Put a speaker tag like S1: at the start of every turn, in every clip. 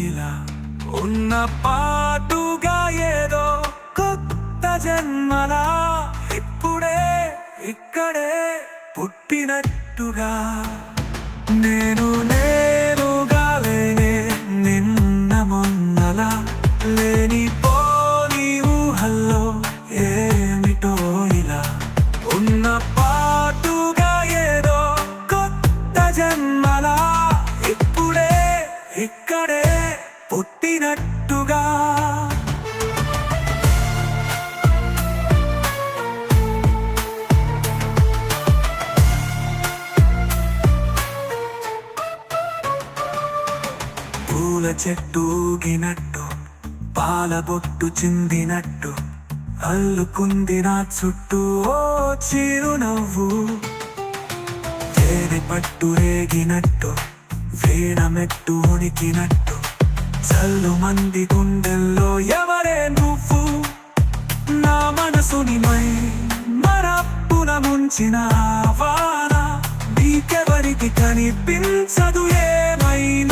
S1: ఇలా ఉన్న పాటుగా ఏదో కొత్త జన్మలా ఇప్పుడే ఇక్కడే పుట్టినట్టుగా నేను చెట్టు ఊగినట్టు పాల బొట్టు చిందినట్టు అల్లుకుంది నా చుట్టూ ఓ చిరునవ్వు. తేనె పట్టు రేగినట్టు వీణమెట్టు ఉణికినట్టు ఉనికినట్టు చల్లు మంది గుండెల్లో ఎవరే నువ్వు? నా మనసుని మై మరప్పున ముంచిన వాన నీకెవరికి కనిపించదు ఏమైనా?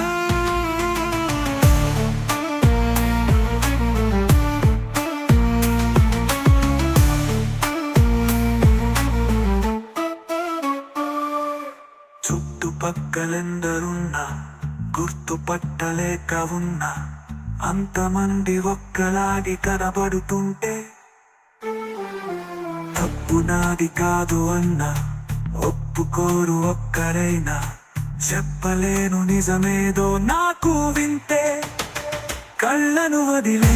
S1: చుట్టుపక్కలెందరున్నా గుర్తుపట్టలేక ఉన్నా అంతమంది ఒక్కలాగి కనబడుతుంటే. తప్పు నాది కాదు అన్నా ఒప్పుకోరు ఒక్కరైనా చెప్పలేను నిజమేదో నాకు వింతే కళ్ళను వదిలే